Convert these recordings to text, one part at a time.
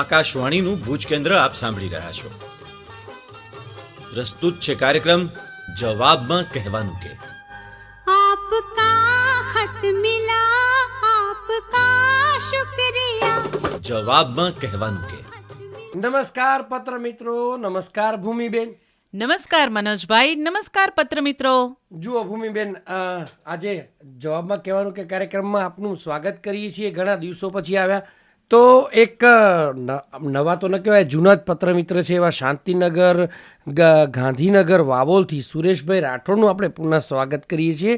આકાશવાણીનું ભુજ કેન્દ્ર આપ સાંભળી રહ્યા છો. પ્રસ્તુત છે કાર્યક્રમ જવાબમાં કહેવાનું કે જવાબમાં કહેવાનું કે નમસ્કાર પત્ર મિત્રો નમસ્કાર ભૂમિબેન. નમસ્કાર મનોજભાઈ નમસ્કાર પત્ર મિત્રો. જુઓ ભૂમિબેન આજે જવાબમાં કહેવાનું કે કાર્યક્રમમાં આપનું સ્વાગત કરીએ છીએ. ઘણા દિવસો પછી આવ્યા. તો એક નવા તો ન કહેવાય, જૂના જ પત્ર મિત્ર છે એવા શાંતિનગર ગાંધીનગર, વાવોલથી સુરેશભાઈ રાઠોડનું આપણે પુનઃ સ્વાગત કરીએ છીએ.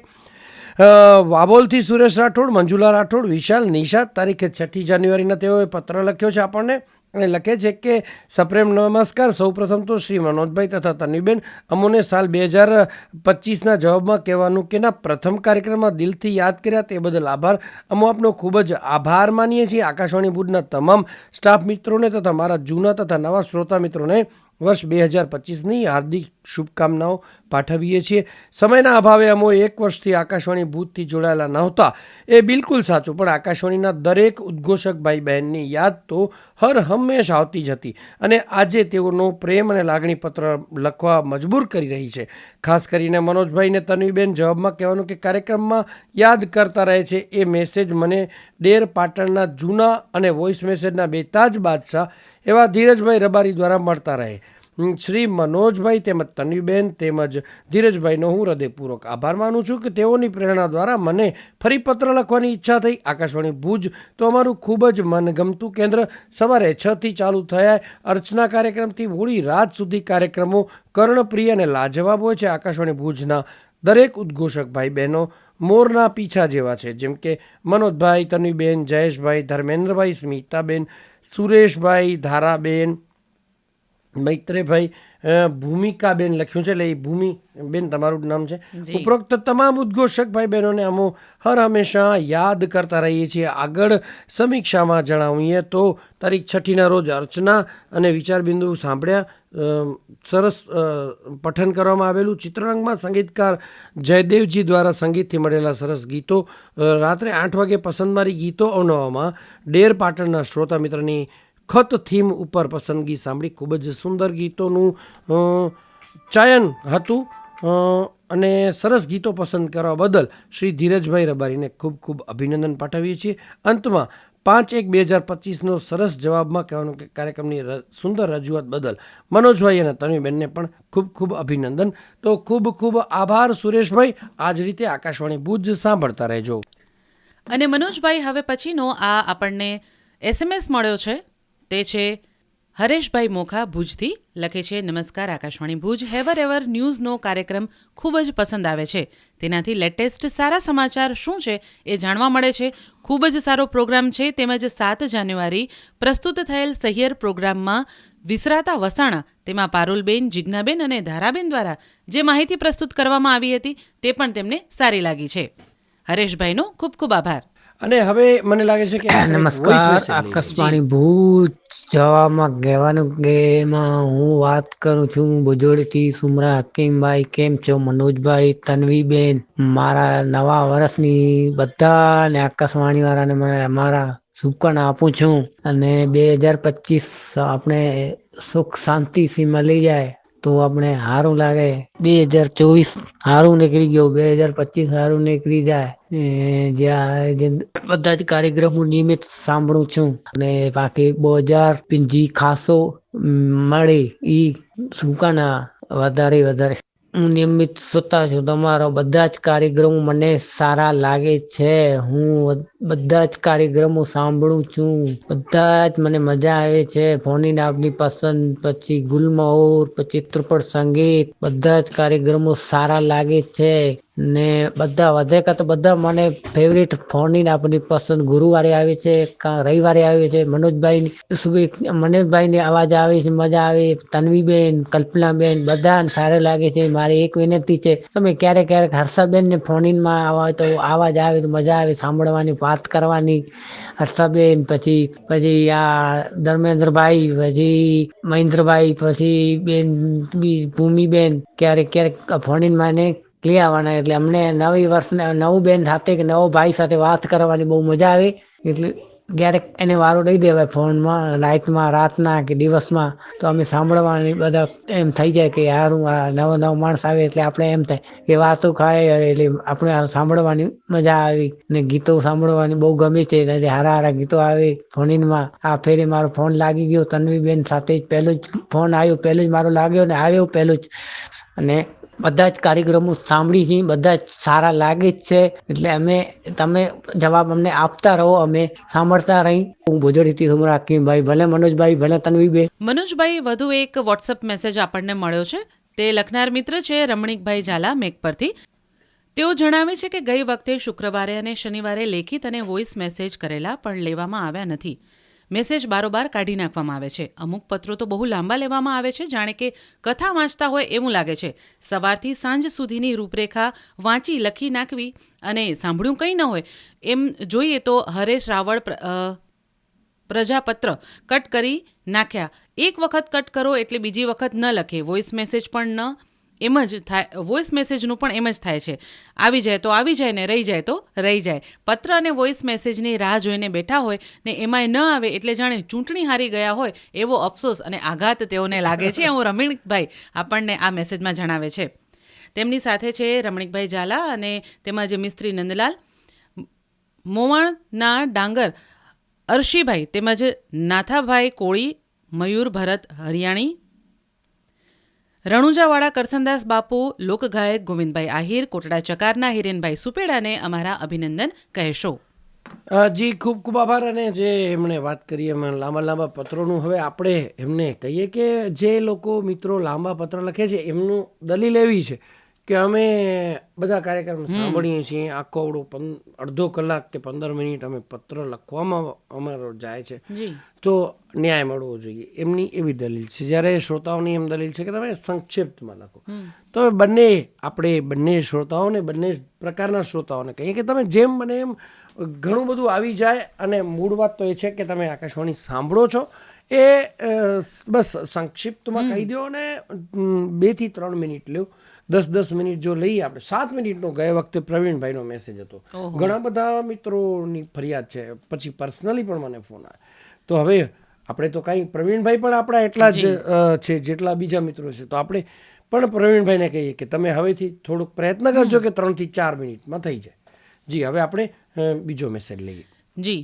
વાવોલથી સુરેશ રાઠોડ, મંજુલા રાઠોડ, વિશાલ નિશાદ તારીખે છઠ્ઠી જાન્યુઆરીના તેઓએ પત્ર લખ્યો છે આપણને. અને લખે છે કે, સપ્રેમ નમસ્કાર, સૌપ્રથમ તો શ્રી મનોજભાઈ તથા તન્વીબેન અમોને સાલ બે હજાર પચીસના જવાબમાં કહેવાનું કે, ના, પ્રથમ કાર્યક્રમમાં દિલથી યાદ કર્યા તે બદલ આભાર. અમો આપનો ખૂબ જ આભાર માનીએ છીએ. આકાશવાણી ભુજના તમામ સ્ટાફ મિત્રોને તથા મારા જૂના તથા નવા શ્રોતા મિત્રોને વર્ષ બે હજાર પચીસની હાર્દિક શુભકામનાઓ પાઠવીએ છીએ. સમયના અભાવે અમો એક વર્ષથી આકાશવાણી ભૂતથી જોડાયેલા નહોતા. એ બિલકુલ સાચું, પણ આકાશવાણીના દરેક ઉદ્ઘોષક ભાઈ બહેનની યાદ તો હર હંમેશ આવતી જ હતી અને આજે તેઓનો પ્રેમ અને લાગણી પત્ર લખવા મજબૂર કરી રહી છે. ખાસ કરીને મનોજભાઈને તન્વીબેન જવાબમાં કહેવાનું કે કાર્યક્રમમાં યાદ કરતા રહે છે. એ મેસેજ મને ડેર પાટણના જૂના અને વોઇસ મેસેજના બેતાજ બાદશાહ એવા ધીરજભાઈ રબારી દ્વારા મળતા રહે. શ્રી મનોજભાઈ તેમજ તન્વીબેન તેમજ ધીરજભાઈનો હું હૃદયપૂર્વક આભાર માનું છું કે તેઓની પ્રેરણા દ્વારા મને ફરી પત્ર લખવાની ઈચ્છા થઈ. આકાશવાણી ભુજ તો અમારું ખૂબ જ મનગમતું કેન્દ્ર. સવારે છથી ચાલુ થયા અર્ચના કાર્યક્રમથી મોડી રાત સુધી કાર્યક્રમો કર્ણપ્રિય અને લાજવાબ હોય છે. આકાશવાણી ભુજના દરેક ઉદ્ઘોષક ભાઈ બહેનો મોરના પીછા જેવા છે. જેમ કે મનોજભાઈ તનુબેન જયેશભાઈ ધર્મેન્દ્રભાઈ સ્મિતાબેન સુરેશભાઈ ધારાબેન મૈત્રેભાઈ ભૂમિકાબેન લખ્યું છે એટલે એ ભૂમિ બેન તમારું નામ છે. ઉપરોક્ત તમામ ઉદ્ઘોષક ભાઈ બહેનોને અમો હર હંમેશા યાદ કરતા રહીએ છીએ. આગળ સમીક્ષામાં જણાવીએ તો તારીખ છઠ્ઠીના રોજ અર્ચના અને વિચારબિંદુ સાંભળ્યા. સરસ પઠન કરવામાં આવેલું. ચિત્રરંગમાં સંગીતકાર જયદેવજી દ્વારા સંગીતથી મળેલા સરસ ગીતો. રાત્રે આઠ વાગે પસંદમારી ગીતો અવનવામાં ડેર પાટણના શ્રોતા મિત્રની ખત થીમ ઉપર પસંદગી સાંભળી ખૂબ જ સુંદર ગીતોનું ચયન હતું અને સરસ ગીતો પસંદ કરવા બદલ શ્રી ધીરજભાઈ રબારીને ખૂબ ખૂબ અભિનંદન પાઠવીએ છીએ. અંતમાં પાંચ એક બે હજાર પચીસનો સરસ જવાબમાં કહેવાનું કે કાર્યક્રમની સુંદર રજૂઆત બદલ મનોજભાઈ અને તન્વીબેનને પણ ખૂબ ખૂબ અભિનંદન. તો ખૂબ ખૂબ આભાર સુરેશભાઈ. આ જ રીતે આકાશવાણી ભુજ સાંભળતા રહેજો. અને મનોજભાઈ, હવે પછીનો આ આપણને એસએમએસ મળ્યો છે. તે છે હરેશભાઈ મોખા ભુજથી લખે છે, નમસ્કાર, આકાશવાણી ભુજ. હેવર એવર ન્યૂઝનો કાર્યક્રમ ખૂબ જ પસંદ આવે છે. તેનાથી લેટેસ્ટ સારા સમાચાર શું છે એ જાણવા મળે છે. ખૂબ જ સારો પ્રોગ્રામ છે. તેમજ સાત જાન્યુઆરી પ્રસ્તુત થયેલ સહિયર પ્રોગ્રામમાં વિસરાતા વસાણા, તેમાં પારુલબેન, જિજ્ઞાબેન અને ધારાબેન દ્વારા જે માહિતી પ્રસ્તુત કરવામાં આવી હતી તે પણ તેમને સારી લાગી છે. હરેશભાઈનો ખૂબ ખૂબ આભાર. અને હવે મને લાગે છે કે નમસ્કાર. આકાશવાણી ભૂત જવામાં કહેવાનું કે એમાં હું વાત કરું છું ભુજોડીથી સુમરા હકીમભાઈ. કેમ છો? મનોજભાઈ તન્વીબેન. મારા નવા વર્ષની બધાને આકાશવાણી વાળાને મને મારા શુભકામના આપું છું. અને બે હજાર પચીસ આપણે સુખ શાંતિથી મળી જાય. તો આપણે સારું લાગે. બે હજાર ચોવીસ સારું નીકળી ગયું. બે હજાર પચીસ સારું નીકળી જાય. એ જ્યાં બધા જ કાર્યક્રમો નિયમિત સાંભળું છું. અને બાકી બજાર પિંજી ખાસો મળે ઈ સુકાના વધારે વધારે. હું નિયમિત શ્રોતા છું. તમારો બધા જ કાર્યક્રમો મને સારા લાગે છે. હું બધા જ કાર્યક્રમો સાંભળું છું. બધા જ મને મજા આવે છે. ફોની આપની પસંદ, પછી ગુલમહોર, પછી ચિત્રપટ સંગીત. બધા જ કાર્યક્રમો સારા લાગે છે. ને બધા વધે કાં તો બધા મને ફેવરિટ ફોનની આપણી પસંદ ગુરુવારે આવે છે, કાં રવિવારે આવે છે, મનોજભાઈની સુબે મનોજભાઈની અવાજ આવે છે, મજા આવે, તન્વીબેન, કલ્પનાબેન બધાને સારું લાગે છે, મારી એક વિનંતી છે, તમે ક્યારેક ક્યારેક હર્ષાબેનને ફોનિનમાં આવા તો અવાજ આવે તો મજા આવે, સાંભળવાની, વાત કરવાની, હર્ષાબેન, પછી પછી આ ધર્મેન્દ્રભાઈ, પછી મહેન્દ્રભાઈ, પછી બેન ભૂમિબેન, ક્યારેક ક્યારેક ફોનિનમાં લઈ આવવાના એટલે અમને નવી વર્ષને નવું બેન સાથે કે નવો ભાઈ સાથે વાત કરવાની બહુ મજા આવે. એટલે ક્યારેક એને વારો દઈ દેવાય ફોનમાં, રાતમાં, રાતના કે દિવસમાં. તો અમે સાંભળવાની બધા એમ થઈ જાય કે યારું આ નવો નવો માણસ આવે એટલે આપણે એમ થાય કે વાતો ખાય એટલે આપણે સાંભળવાની મજા આવી. ને ગીતો સાંભળવાની બહુ ગમે છે. હારા હારા ગીતો આવે ફોનિનમાં. આ ફેરે મારો ફોન લાગી ગયો. તન્વીબેન સાથે જ પહેલો જ ફોન આવ્યો, પહેલો જ મારો લાગ્યો ને આવ્યો પહેલો જ. અને બધા જ કાર્યક્રમો સાંભળી છીએ બધા જ સારા લાગે જ છે. એટલે અમે, તમે જવાબ અમને આપતા રહો, અમે સાંભળતા રહી. હું ભોજડીથી હું હકીમભાઈ, ભલે મનોજભાઈ, ભલે તન્વીબેન. મનોજભાઈ, વધુ એક વોટ્સઅપ મેસેજ આપણને મળ્યો છે. તે લખનાર મિત્ર છે રમણીકભાઈ ઝાલા મેક પરથી. તેઓ જણાવે છે કે ગઈ વખતે શુક્રવારે અને શનિવારે લેખિત અને વોઇસ મેસેજ કરેલા પણ લેવામાં આવ્યા નથી. મેસેજ બારોબાર કાઢી નાખવામાં આવે છે. અમુક પત્રો તો બહુ લાંબા લેવામાં આવે છે, જાણે કે કથા વાંચતા હોય એવું લાગે છે. સવારથી સાંજ સુધીની રૂપરેખા વાંચી લખી નાખવી અને સાંભળ્યું કંઈ ન હોય, એમ જોઈએ તો હરેશ રાવળ પ્રજાપત્ર કટ કરી નાખ્યા. એક વખત કટ કરો એટલે બીજી વખત ન લખે. વોઇસ મેસેજ પણ ન એમ જ થાય વોઇસ મેસેજનું પણ એમ જ થાય છે. આવી જાય તો આવી જાય ને રહી જાય તો રહી જાય. પત્ર અને વોઇસ મેસેજની રાહ જોઈને બેઠા હોય ને એમાંય ન આવે એટલે જાણે ચૂંટણી હારી ગયા હોય એવો અફસોસ અને આઘાત તેઓને લાગે છે. એવું રમણીકભાઈ આપણને આ મેસેજમાં જણાવે છે. તેમની સાથે છે રમણીકભાઈ ઝાલા અને તેમાં જે મિસ્ત્રી નંદલાલ, મોવાણના ડાંગર, અર્શીભાઈ, તેમજ નાથાભાઈ કોળી, મયુર ભરત હરિયાણી રણુજાવાળા કરસનદાસ બાપુ, લોકગાયક ગોવિંદભાઈ આહિર, કોટડા ચકારના હિરેનભાઈ સુપેડાને અમારા અભિનંદન કહેશો. જી, ખૂબ ખૂબ આભાર અને જે એમણે વાત કરી એમ લાંબા લાંબા પત્રોનું, હવે આપણે એમને કહીએ કે જે લોકો મિત્રો લાંબા પત્ર લખે છે, એમનું દલીલ એવી છે કે અમે બધા કાર્યક્રમ સાંભળીએ છીએ. આખો આવડો અડધો કલાક કે પંદર મિનિટ અમે પત્ર લખવામાં અમારો જાય છે. તો ન્યાય મળવો જોઈએ. એમની એવી દલીલ છે. જ્યારે શ્રોતાઓની એમ દલીલ છે કે તમે સંક્ષિપ્તમાં લખો. તો બંને આપણે બંને શ્રોતાઓને બંને પ્રકારના શ્રોતાઓને કહીએ કે તમે જેમ બને એમ ઘણું બધું આવી જાય અને મૂળ વાત તો એ છે કે તમે આકાશવાણી સાંભળો છો. એ બસ સંક્ષિપ્તમાં કહી દો અને બેથી ત્રણ મિનિટ લ્યો. દસ દસ મિનિટ જો લઈએ આપણે સાત મિનિટનો ગયા વખતે પ્રવીણભાઈનો મેસેજ હતો. ઘણા બધા મિત્રોની ફરિયાદ છે પછી પર્સનલી પણ મને ફોન આવ્યો તો હવે આપણે તો કાંઈ પ્રવીણભાઈ પણ આપણા એટલા જ છે જેટલા બીજા મિત્રો છે. તો આપણે પણ પ્રવીણભાઈને કહીએ કે તમે હવેથી થોડુંક પ્રયત્ન કરજો કે ત્રણથી ચાર મિનિટમાં થઈ જાય. જી હવે આપણે બીજો મેસેજ લઈએ. જી.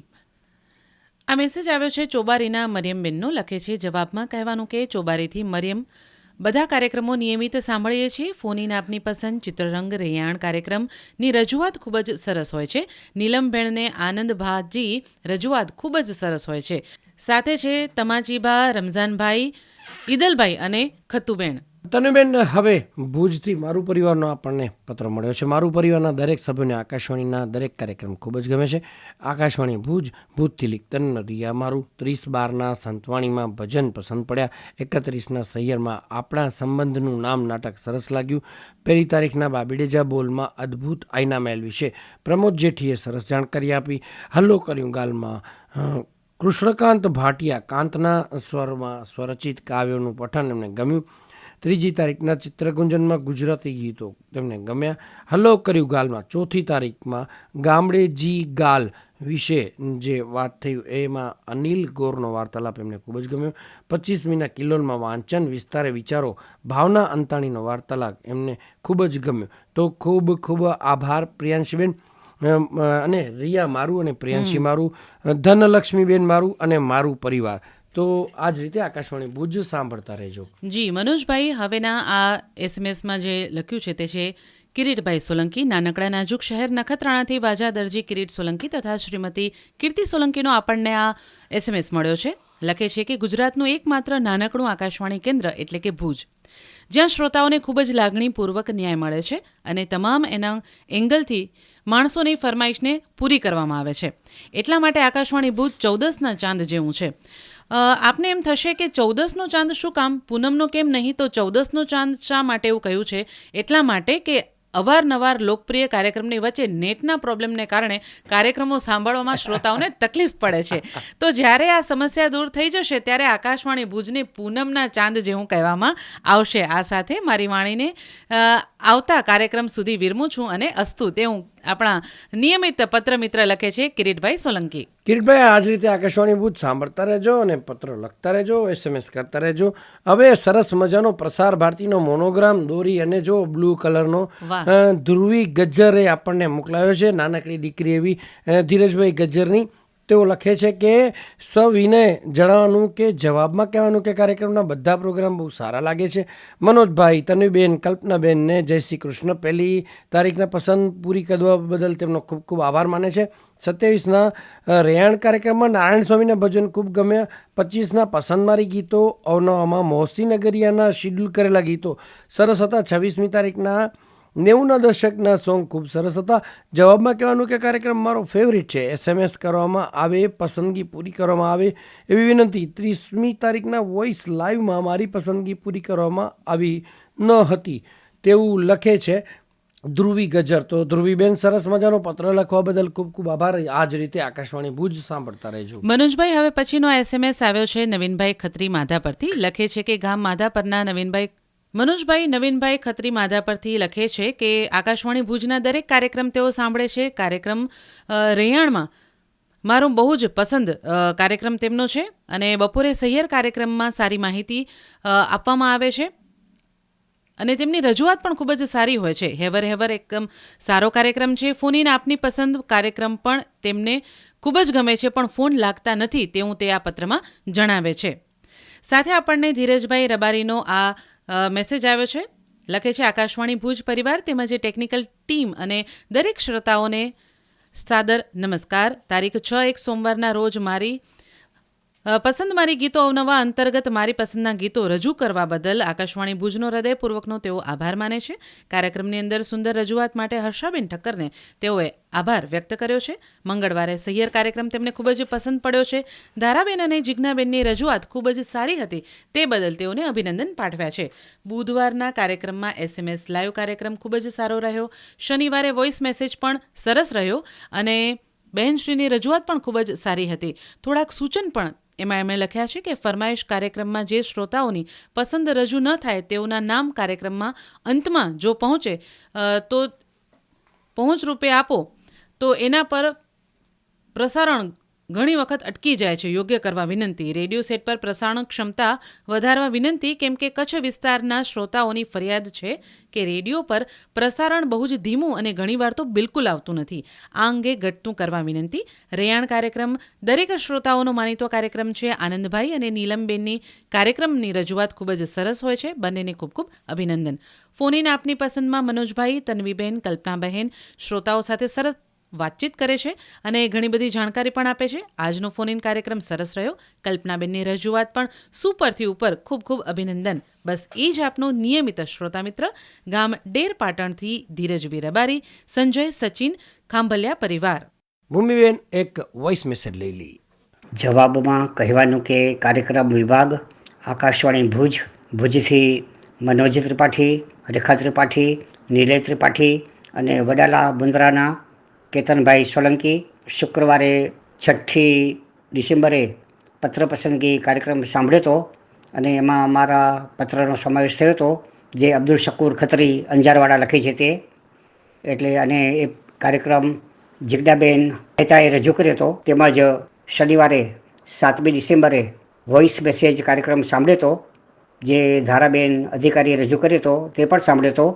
આ મેસેજ આવ્યો છે ચોબારીના મરિયમબેનનો. લખે છે જવાબમાં કહેવાનું કે ચોબારીથી મરિયમ બધા કાર્યક્રમો નિયમિત સાંભળીએ છીએ. ફોનીન આપની પસંદ, ચિત્રરંગ, રેયાણ કાર્યક્રમની રજૂઆત ખૂબ જ સરસ હોય છે. નીલમબેનને આનંદભાજી રજૂઆત ખૂબ જ સરસ હોય છે. સાથે છે તમાચીબા રમઝાનભાઈ, ઈદલભાઈ અને ખતુબેન તનુબેન, હવે ભુજથી મારું પરિવારનો આપણને પત્ર મળ્યો છે. મારું પરિવારના દરેક સભ્યોને આકાશવાણીના દરેક કાર્યક્રમ ખૂબ જ ગમે છે. આકાશવાણી ભુજ ભૂતથી લીકતન રિયા મારું. ત્રીસ બારના સંતવાણીમાં ભજન પસંદ પડ્યા. એકત્રીસના સૈયરમાં આપણા સંબંધનું નામ નાટક સરસ લાગ્યું. પહેલી તારીખના બાબીડેજા બોલમાં અદ્ભુત આઈના મહેલ વિશે પ્રમોદ જેઠીએ સરસ જાણકારી આપી. હલ્લો કર્યું ગાલમાં. કૃષ્ણકાંત ભાટિયા કાંતના સ્વરમાં સ્વરચિત કાવ્યોનું પઠન એમને ગમ્યું. ત્રીજી તારીખના ચિત્રગુંજનમાં ગુજરાતી ગીતો તેમને ગમ્યા. હલો કર્યું ગાલમાં. ચોથી તારીખમાં ગામડે જી ગાલ વિશે જે વાત થઈ એમાં અનિલ ગોરનો વાર્તાલાપ એમને ખૂબ જ ગમ્યો. પચીસમીના કિલોનમાં વાંચન વિસ્તારે વિચારો. ભાવના અંતાણીનો વાર્તાલાપ એમને ખૂબ જ ગમ્યો. તો ખૂબ ખૂબ આભાર પ્રિયાંશીબેન. અને રિયા મારું અને પ્રિયાંશી મારું. ધનલક્ષ્મીબેન મારું અને મારું પરિવાર. તો આ જ રીતે આકાશવાણી ભુજ સાંભળતા રહેજો. જી, મનોજભાઈ, હવેના આ એસએમએસમાં જે લખ્યું છે તે છે, કિરીટભાઈ સોલંકી નાનકડા નાજુક શહેર નખત્રાણાથી વાજા દરજી કિરીટ સોલંકી તથા શ્રીમતી કીર્તિ સોલંકીનો આપણને આ એસએમએસ મળ્યો છે. લખે છે કે ગુજરાતનું એકમાત્ર નાનકડું આકાશવાણી કેન્દ્ર એટલે કે ભુજ. જ્યાં શ્રોતાઓને ખૂબ જ લાગણીપૂર્વક ન્યાય મળે છે અને તમામ એના એંગલથી માણસોની ફરમાઈશને પૂરી કરવામાં આવે છે. એટલા માટે આકાશવાણી ભુજ ચૌદસના ચાંદ જેવું છે. આપને એમ થશે કે ચૌદસનો ચાંદ શું કામ? પૂનમનો કેમ નહીં? તો ચૌદસનો ચાંદ શા માટે એવું કહ્યું છે? એટલા માટે કે અવારનવાર લોકપ્રિય કાર્યક્રમની વચ્ચે નેટના પ્રોબ્લેમને કારણે કાર્યક્રમો સાંભળવામાં શ્રોતાઓને તકલીફ પડે છે. તો જ્યારે આ સમસ્યા દૂર થઈ જશે ત્યારે આકાશવાણી ભુજને પૂનમના ચાંદ જેવું કહેવામાં આવશે. આ સાથે મારી વાણીને આવતા કાર્યક્રમ સુધી વિરમું છું અને અસ્તુ તે હું આપણા નિયમિત પત્ર મિત્ર લખે છે કિરીટભાઈ સોલંકી. કિરીટભાઈ આ જ રીતે આકાશવાણી બુથ સાંભળતા રહેજો અને પત્ર લખતા રહેજો એસએમએસ કરતા રહેજો. હવે સરસ મજાનો પ્રસાર ભારતીનો મોનોગ્રામ દોરી અને જો બ્લુ કલરનો ધ્રુવી ગજ્જરે આપણને મોકલાયો છે. નાનકડી દીકરી એવી ધીરજભાઈ ગજ્જરની. તેઓ લખે છે કે સવિનય જણાવવાનું કે જવાબમાં કહેવાનું કે કાર્યક્રમના બધા પ્રોગ્રામ બહુ સારા લાગે છે. મનોજભાઈ તનુબેન, કલ્પનાબેનને જય શ્રી કૃષ્ણ પહેલી તારીખના પસંદ પૂરી કરવા બદલ તેમનો ખૂબ ખૂબ આભાર માને છે. સત્યાવીસના રેયાણ કાર્યક્રમમાં નારાયણ સ્વામીના ભજન ખૂબ ગમ્યા. પચીસના પસંદમારી ગીતો, અવનવામાં મોહસી નગરિયાના શિડ્યુલ કરેલા ગીતો. સરસ હતા. છવ્વીસમી તારીખના નેવુંના દશકના સોંગ ખૂબ સરસ હતા. જવાબમાં કહેવાનું કે કાર્યક્રમ મારો ફેવરિટ છે. એસએમએસ કરવામાં આવે, પસંદગી પૂરી કરવામાં આવે એવી વિનંતી. ત્રીસમી તારીખના વોઇસ લાઈવમાં મારી પસંદગી પૂરી કરવામાં આવી ન હતી. તેવું લખે છે ધ્રુવી ગજર. તો ધ્રુવીબેન, સરસ મજાનો પત્ર લખવા બદલ ખૂબ ખૂબ આભાર. આ જ રીતે આકાશવાણી ભુજ સાંભળતા રહેજો. મનોજભાઈ, હવે પછીનો એસએમએસ આવ્યો છે નવીનભાઈ ખત્રી માધા પરથી. લખે છે કે ગામ માધા પરના નવીનભાઈ મનોજભાઈ, નવીનભાઈ ખત્રી માધા પરથી લખે છે કે આકાશવાણી ભુજના દરેક કાર્યક્રમ તેઓ સાંભળે છે. કાર્યક્રમ રૈયાણમાં મારો બહુ જ પસંદ કાર્યક્રમ તેમનો છે અને બપોરે સહિયર કાર્યક્રમમાં સારી માહિતી આપવામાં આવે છે. અને તેમની રજૂઆત પણ ખૂબ જ સારી હોય છે. હેવર હેવર એકદમ સારો કાર્યક્રમ છે. ફોન ઇન આપની પસંદ કાર્યક્રમ પણ તેમને ખૂબ જ ગમે છે, પણ ફોન લાગતા નથી તેવું તે આ પત્રમાં જણાવે છે. સાથે આપણને ધીરજભાઈ રબારીનો આ મેસેજ આવ્યો છે. લખે છે, આકાશવાણી ભુજ પરિવાર તેમજ ટેકનિકલ ટીમ અને દરેક શ્રોતાઓને સાદર નમસ્કાર. તારીખ છ એક સોમવારના રોજ મારી પસંદ મારી ગીતો અવનવા અંતર્ગત મારી પસંદના ગીતો રજૂ કરવા બદલ આકાશવાણી ભુજનો હૃદયપૂર્વકનો તેઓ આભાર માને છે. કાર્યક્રમની અંદર સુંદર રજૂઆત માટે હર્ષાબેન ઠક્કરને તેઓએ આભાર વ્યક્ત કર્યો છે. મંગળવારે સહિયર કાર્યક્રમ તેમને ખૂબ જ પસંદ પડ્યો છે. ધારાબેન અને જિજ્ઞાબેનની રજૂઆત ખૂબ જ સારી હતી. તે બદલ તેઓને અભિનંદન પાઠવ્યા છે. બુધવારના કાર્યક્રમમાં એસએમએસ લાઈવ કાર્યક્રમ ખૂબ જ સારો રહ્યો. શનિવારે વોઇસ મેસેજ પણ સરસ રહ્યો અને બહેનશ્રીની રજૂઆત પણ ખૂબ જ સારી હતી. થોડાક સૂચન પણ એમાં એમણે લખ્યા છે કે ફરમાઈશ કાર્યક્રમમાં જે શ્રોતાઓની પસંદ રજૂ ન થાય તેઓના નામ કાર્યક્રમમાં અંતમાં જો પહોંચે તો પહોંચ રૂપે આપો. તો એના પર પ્રસારણ ઘણી વખત અટકી જાય છે યોગ્ય કરવા વિનંતી. રેડિયો સેટ પર પ્રસારણ ક્ષમતા વધારવા વિનંતી, કેમ કે કચ્છ વિસ્તારના શ્રોતાઓની ફરિયાદ છે કે રેડિયો પર પ્રસારણ બહુ જ ધીમું અને ઘણીવાર તો બિલકુલ આવતું નથી. આ અંગે ઘટતું કરવા વિનંતી. રેયાણ કાર્યક્રમ દરેક શ્રોતાઓનો માનીતો કાર્યક્રમ છે. આનંદભાઈ અને નીલમબેનની કાર્યક્રમની રજૂઆત ખૂબ જ સરસ હોય છે. બંનેને ખૂબ ખૂબ અભિનંદન. ફોન ઇન આપની પસંદમાં મનોજભાઈ, તન્વીબેન, કલ્પનાબહેન, શ્રોતાઓ સાથે સરસ વાતચીત કરે છે અને ઘણી બધી જાણકારી પણ આપે છે. આજનો ફોન ઇન કાર્યક્રમ સરસ રહ્યો. કલ્પનાબેનની રજૂઆત પણ સુપરથી ઉપર ખૂબ ખૂબ અભિનંદન. બસ એ જ આપનો નિયમિત શ્રોતા મિત્ર. ગામ ડેર પાટણથી ધીરજ રબારી સંજય સચિન ખાંભલિયા પરિવાર. ભૂમિબેન એક વોઇસ મેસેજ લઈ લી. જવાબમાં કહેવાનું કે કાર્યક્રમ વિભાગ આકાશવાણી ભુજ ભુજથી મનોજ ત્રિપાઠી રેખા ત્રિપાઠી નિલય ત્રિપાઠી અને વડાલા બંદરાના કેતનભાઈ સોલંકી શુક્રવારે છઠ્ઠી ડિસેમ્બરે પત્ર પસંદગી કાર્યક્રમ સાંભળ્યો હતો અને એમાં અમારા પત્રનો સમાવેશ થયો હતો, જે અબ્દુલ શકુર ખત્રી અંજારવાડા લખે છે તે. એટલે અને એ કાર્યક્રમ જિજ્ઞાબેન મહેતાએ રજૂ કર્યો હતો. તેમજ શનિવારે સાતમી ડિસેમ્બરે વોઇસ મેસેજ કાર્યક્રમ સાંભળ્યો હતો, જે ધારાબેન અધિકારીએ રજૂ કર્યો હતો, તે પણ સાંભળ્યો હતો.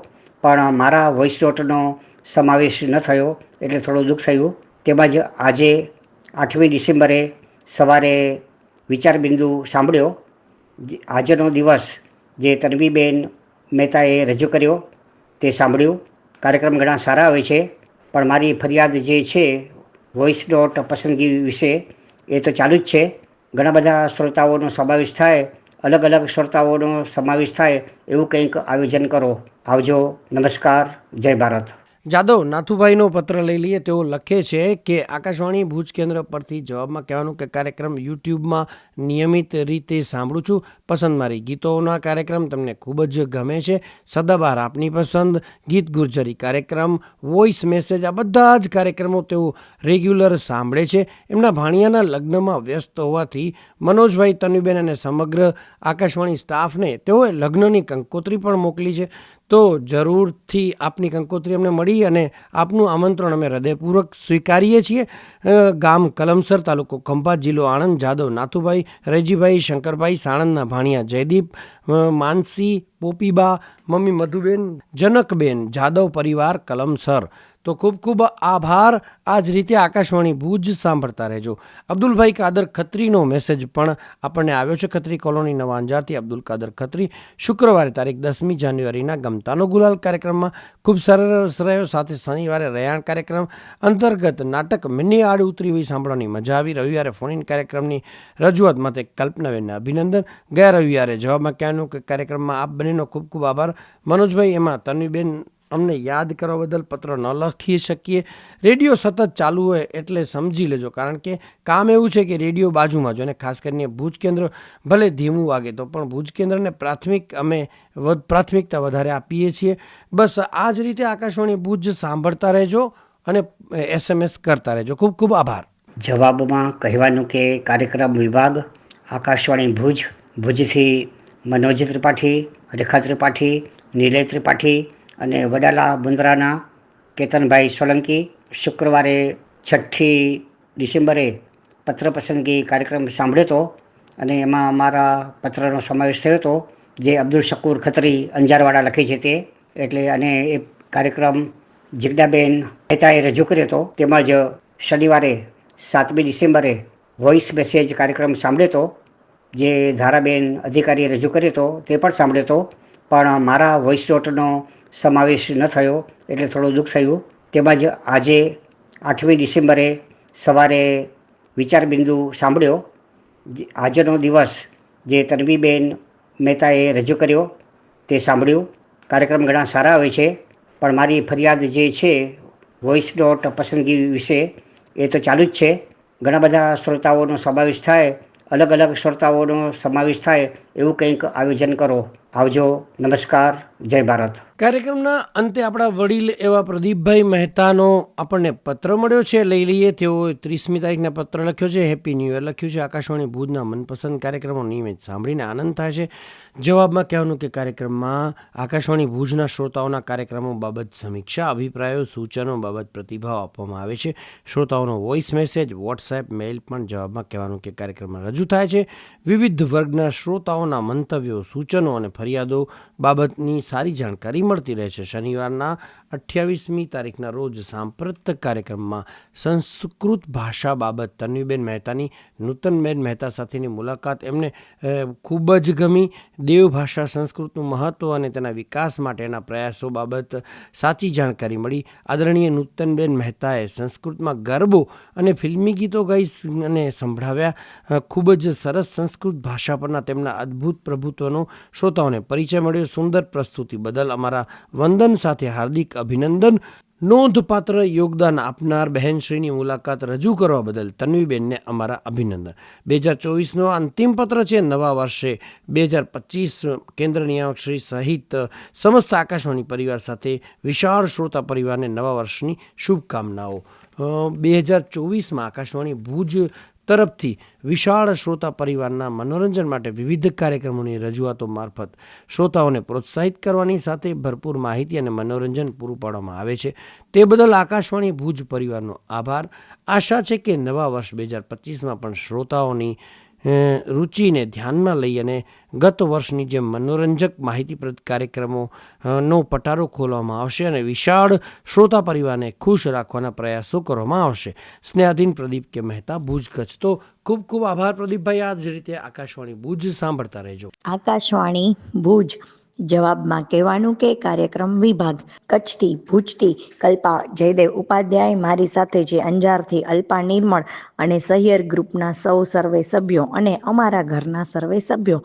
પણ મારા વોઇસ નોટનો સમાવેશ ન થયો એટલે થોડું દુઃખ થયું. તેમજ આજે આઠમી ડિસેમ્બરે સવારે વિચાર બિંદુ સાંભળ્યો આજનો દિવસ જે તન્વીબેન મહેતાએ રજૂ કર્યો તે સાંભળ્યું. કાર્યક્રમ ઘણા સારા હોય છે, પણ મારી ફરિયાદ જે છે વોઇસ નોટ પસંદગી વિશે એ તો ચાલુ જ છે. ઘણા બધા શ્રોતાઓનો સમાવેશ થાય, અલગ અલગ શ્રોતાઓનો સમાવેશ થાય એવું કંઈક આયોજન કરો. આવજો, નમસ્કાર, જય ભારત. જાદવ, નાથુભાઈનો પત્ર લઈ લઈએ. તેઓ લખે છે કે આકાશવાણી ભુજ કેન્દ્ર પરથી જવાબમાં કહેવાનું કે કાર્યક્રમ યુટ્યુબમાં નિયમિત રીતે સાંભળું છું. પસંદ મારી ગીતોના કાર્યક્રમ તમને ખૂબ જ ગમે છે. સદાબહાર આપની પસંદ, ગીત ગુર્જરી કાર્યક્રમ વોઇસ મેસેજ આ બધા જ કાર્યક્રમો તેઓ રેગ્યુલર સાંભળે છે. એમના ભાણિયાના લગ્નમાં વ્યસ્ત હોવાથી મનોજભાઈ તનુબેન અને સમગ્ર આકાશવાણી સ્ટાફને તેઓએ લગ્નની કંકોત્રી પણ મોકલી છે. તો જરૂરથી આપની કંકોત્રી અમને મળી અને આપનું આમંત્રણ અમે હૃદયપૂર્વક સ્વીકારીએ છીએ. ગામ કલમસર તાલુકો ખંભાત જિલ્લો આણંદ, જાદવ નાથુભાઈ, રેજીભાઈ, શંકરભાઈ, સાણંદના ભાણિયા, જયદીપ માનસી, પોપીબા, મમ્મી મધુબેન, જનકબેન, જાદવ પરિવાર, કલમસર. તો ખૂબ ખૂબ આભાર. આ જ રીતે આકાશવાણી ભુજ સાંભળતા રહેજો. અબ્દુલભાઈ કાદર ખત્રીનો મેસેજ પણ આપણને આવ્યો છે. ખત્રી કોલોની નવા અંજારથી અબ્દુલ કાદર ખત્રી શુક્રવારે તારીખ દસમી જાન્યુઆરીના ગમતાનો ગુલાલ કાર્યક્રમમાં ખૂબ સરસ રહ્યો. સાથે શનિવારે રયાણ કાર્યક્રમ અંતર્ગત નાટક મિની આડ ઉતરી હોય સાંભળવાની મજા આવી. રવિવારે ફોન ઇન કાર્યક્રમની રજૂઆત માટે કલ્પનાબેનને અભિનંદન. ગયા રવિવારે જવાબમાં કહેવાનું કે કાર્યક્રમમાં આપ બંનેનો ખૂબ ખૂબ આભાર. મનોજભાઈ, એમાં તન્વીબેન અમને યાદ કરવા બદલ પત્ર ન લખી શકીએ. રેડિયો સતત ચાલુ હોય એટલે સમજી લેજો. કારણ કે કામ એવું છે કે રેડિયો બાજુમાં જો અને ખાસ કરીને ભુજ કેન્દ્ર ભલે ધીમું વાગે તો પણ ભુજ કેન્દ્રને પ્રાથમિક અમે પ્રાથમિકતા વધારે આપીએ છીએ. બસ આ જ રીતે આકાશવાણી ભુજ સાંભળતા રહેજો અને એસએમએસ કરતા રહેજો. ખૂબ ખૂબ આભાર. જવાબમાં કહેવાનું કે કાર્યક્રમ વિભાગ, આકાશવાણી ભુજ, ભુજથી મનોજ ત્રિપાઠી, રેખા ત્રિપાઠી નિલય ત્રિપાઠી અને વડાલા બુંદરાના કેતનભાઈ સોલંકી શુક્રવારે છઠ્ઠી ડિસેમ્બરે પત્ર પસંદગી કાર્યક્રમ સાંભળ્યો હતો અને એમાં અમારા પત્રનો સમાવેશ થયો હતો, જે અબ્દુલ શકુર ખત્રી અંજારવાળા લખે છે તે. એટલે અને એ કાર્યક્રમ જિજ્ઞાબેન મહેતાએ રજૂ કર્યો હતો. તેમજ શનિવારે સાતમી ડિસેમ્બરે વોઇસ મેસેજ કાર્યક્રમ સાંભળ્યો હતો, જે ધારાબેન અધિકારીએ રજૂ કર્યો હતો, તે પણ સાંભળ્યો હતો. પણ મારા વોઇસ નોટનો સમાવેશ ન થયો એટલે થોડું દુઃખ થયું. તેમજ આજે આઠમી ડિસેમ્બરે સવારે વિચાર બિંદુ સાંભળ્યો આજનો દિવસ જે તન્વીબેન મહેતાએ રજૂ કર્યો તે સાંભળ્યું. કાર્યક્રમ ઘણા સારા હોય છે, પણ મારી ફરિયાદ જે છે વોઇસ નોટ પસંદગી વિશે એ તો ચાલુ જ છે. ઘણા બધા શ્રોતાઓનો સમાવેશ થાય, અલગ અલગ શ્રોતાઓનો સમાવેશ થાય એવું કંઈક આયોજન કરો. આવજો, નમસ્કાર, જય ભારત. કાર્યક્રમના અંતે આપણા વડીલ એવા પ્રદીપભાઈ મહેતાનો આપણને પત્ર મળ્યો છે. લઈ લઈએ. તેઓ ત્રીસમી તારીખના પત્ર લખ્યો છે. હેપી ન્યૂ યર લખ્યું છે. આકાશવાણી ભુજના મનપસંદ કાર્યક્રમો નિયમિત સાંભળીને આનંદ થાય છે. જવાબમાં કહેવાનું કે કાર્યક્રમમાં આકાશવાણી ભુજના શ્રોતાઓના કાર્યક્રમો બાબત સમીક્ષા, અભિપ્રાયો, સૂચનો બાબત પ્રતિભાવ આપવામાં આવે છે. શ્રોતાઓનો વોઇસ મેસેજ વોટ્સએપ મેઇલ પણ જવાબમાં કહેવાનું કે કાર્યક્રમમાં રજૂ થાય છે. વિવિધ વર્ગના શ્રોતાઓના મંતવ્યો, સૂચનો અને ફરિયાદો બાબતની સારી જાણકારી મળતી રહે છે. શનિવારના અઠ્યાવીસમી તારીખના રોજ સાંપ્રત કાર્યક્રમમાં સંસ્કૃત ભાષા બાબત તન્વીબેન મહેતાની, નૂતનબેન મહેતા સાથેની મુલાકાત. એમને ખૂબ જ ગમી. દેવભાષા સંસ્કૃતનું મહત્ત્વ અને તેના વિકાસ માટેના પ્રયાસો બાબત સાચી જાણકારી મળી. આદરણીય નૂતનબેન મહેતાએ સંસ્કૃતમાં ગરબો અને ફિલ્મી ગીતો ગાઈ અને સંભળાવ્યા. ખૂબ જ સરસ સંસ્કૃત ભાષા પરના તેમના અદ્ભુત પ્રભુત્વનો શ્રોતાઓને પરિચય મળ્યો. સુંદર પ્રસ્તુતિ બદલ અમારા વંદન સાથે હાર્દિક અભિનંદન. નોંધપાત્ર યોગદાન આપનાર બહેનશ્રીની મુલાકાત રજૂ કરવા બદલ તન્વીબેનને અમારા અભિનંદન. બે હજાર ચોવીસનો અંતિમ પત્ર છે. નવા વર્ષે બે હજાર પચીસ કેન્દ્ર નિયામકશ્રી સહિત સમસ્ત આકાશવાણી પરિવાર સાથે વિશાળ શ્રોતા પરિવારને નવા વર્ષની શુભકામનાઓ. બે હજાર ચોવીસમાં આકાશવાણી ભુજ તરફથી વિશાળ શ્રોતા પરિવારના મનોરંજન માટે વિવિધ કાર્યક્રમોની રજૂઆતો મારફત શ્રોતાઓને પ્રોત્સાહિત કરવાની સાથે ભરપૂર માહિતી અને મનોરંજન પૂરું પાડવામાં આવે છે. તે બદલ આકાશવાણી ભુજ પરિવારનો આભાર. આશા છે કે નવા વર્ષ બે હજાર પચીસમાં પણ શ્રોતાઓની રુચિને ધ્યાનમાં લઈ અને ગત વર્ષની જેમ મનોરંજક માહિતીપ્રદ કાર્યક્રમો નો પટારો ખોલવામાં આવશે અને વિશાળ શ્રોતા પરિવારને ખુશ રાખવાના પ્રયાસો કરવામાં આવશે. સ્નેહાધીન પ્રદીપ કે મહેતા ભુજ કચ્છ. તો ખૂબ ખૂબ આભાર પ્રદીપભાઈ. આ જ રીતે આકાશવાણી ભુજ સાંભળતા રહેજો. આકાશવાણી ભુજ. જવાબમાં કહેવાનું કે કાર્યક્રમ વિભાગ, કચ્છથી, ભુજથી, કલ્પા, જયદેવ ઉપાધ્યાય મારી સાથે છે. અંજારથી અલ્પા નિર્મળ અને સહિયર ગ્રુપના સૌ સર્વે સભ્યો અને અમારા ઘરના સર્વે સભ્યો.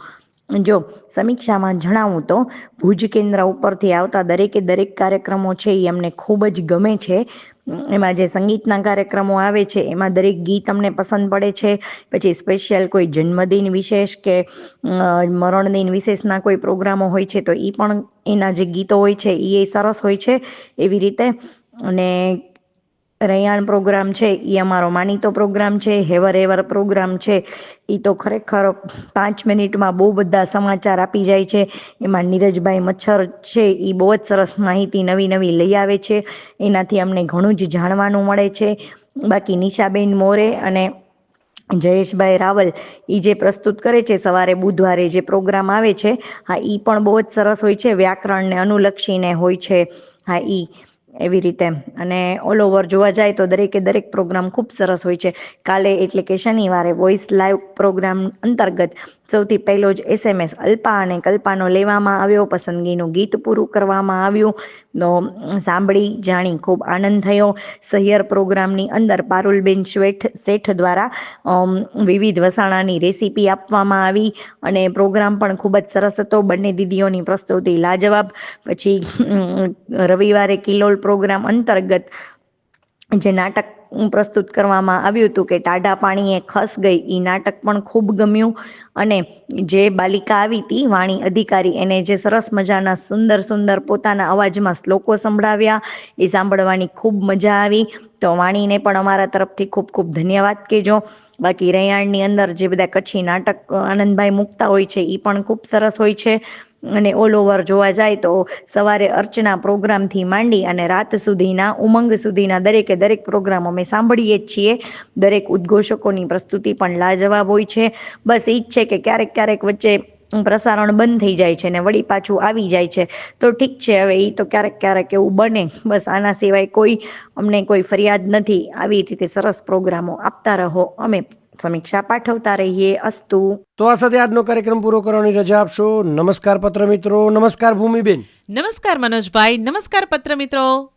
જો સમીક્ષામાં જણાવું તો, ભુજ કેન્દ્ર ઉપરથી આવતા દરેકે દરેક કાર્યક્રમો છે એ અમને ખૂબ જ ગમે છે. એમાં જે સંગીતના કાર્યક્રમો આવે છે, એમાં દરેક ગીત અમને પસંદ પડે છે. પછી સ્પેશિયલ કોઈ જન્મદિન વિશેષ કે મરણદિન વિશેષના કોઈ પ્રોગ્રામો હોય છે, તો એ પણ એના જે ગીતો હોય છે એ સરસ હોય છે એવી રીતે. અને રૈયાણ પ્રોગ્રામ છે એ અમારો માનીતો પ્રોગ્રામ છે, હેવર એવર પ્રોગ્રામ છે. એ તો ખરેખર પાંચ મિનિટમાં બહુ બધા સમાચાર આપી જાય છે. એમાં નીરજભાઈ મચ્છર છે એ બહુ જ સરસ માહિતી નવી નવી લઈ આવે છે. એનાથી અમને ઘણું જ જાણવાનું મળે છે. બાકી નિશાબેન મોરે અને જયેશભાઈ રાવલ એ જે પ્રસ્તુત કરે છે, સવારે બુધવારે જે પ્રોગ્રામ આવે છે, હા એ પણ બહુ જ સરસ હોય છે. વ્યાકરણને અનુલક્ષીને હોય છે. હા એ એવી રીતે. અને ઓલ ઓવર જોવા જાય તો દરેકે દરેક પ્રોગ્રામ ખૂબ સરસ હોય છે. કાલે એટલે કે શનિવારે વોઇસ લાઈવ પ્રોગ્રામ અંતર્ગત સૌથી પહેલો જ એસએમએસ અલ્પા અને કલ્પાનો લેવામાં આવ્યો, પસંદગીનું ગીત પૂરું કરવામાં આવ્યું. સાંભળી, જાણી, ખૂબ આનંદ થયો. સહિયર પ્રોગ્રામની અંદર પારુલબેન શ્વેઠ, શેઠ દ્વારા વિવિધ વસાણાની રેસીપી આપવામાં આવી અને પ્રોગ્રામ પણ ખૂબ જ સરસ હતો. બંને દીદીઓની પ્રસ્તુતિ લાજવાબ. પછી રવિવારે કિલોલ પ્રોગ્રામ અંતર્ગત જે નાટક પ્રસ્તુત કરવામાં આવ્યું હતું કે ટાઢા પાણીએ ખસ ગઈ એ નાટક પણ ખૂબ ગમ્યું અને જે બાલિકા આવી હતી વાણી અધિકારી, એને જે સરસ મજાના સુંદર સુંદર પોતાના અવાજમાં શ્લોકો સંભળાવ્યા, એ સાંભળવાની ખૂબ મજા આવી. તો વાણીને પણ અમારા તરફથી ખૂબ ખૂબ ધન્યવાદ કહેજો. બાકી રૈયાણની અંદર જે બધા કચ્છી નાટક આનંદભાઈ મૂકતા હોય છે એ પણ ખૂબ સરસ હોય છે. અને ઓલ ઓવર જોવા જાય તો સવારે અર્ચના પ્રોગ્રામથી માંડી અને રાત સુધીના, ઉમંગ સુધીના દરેકે દરેક પ્રોગ્રામ અમે સાંભળીએ જ છીએ. દરેક ઉદ્ઘોષકોની પ્રસ્તુતિ પણ લાજવાબ હોય છે. બસ એ જ છે કે ક્યારેક ક્યારેક વચ્ચે પ્રસારણ બંધ થઈ જાય છે ને વળી પાછું આવી જાય છે. તો ઠીક છે, હવે એ તો ક્યારેક ક્યારેક એવું બને. બસ આના સિવાય કોઈ અમને કોઈ ફરિયાદ નથી. આવી રીતે સરસ પ્રોગ્રામો આપતા રહો અમે. સમીક્ષા પાઠવતા રહીએ. અસ્તુ. તો આ સાથે આજનો કાર્યક્રમ પૂરો કરવાની રજા આપશો. નમસ્કાર પત્ર મિત્રો. નમસ્કાર ભૂમિબેન. નમસ્કાર મનોજભાઈ. નમસ્કાર પત્ર મિત્રો.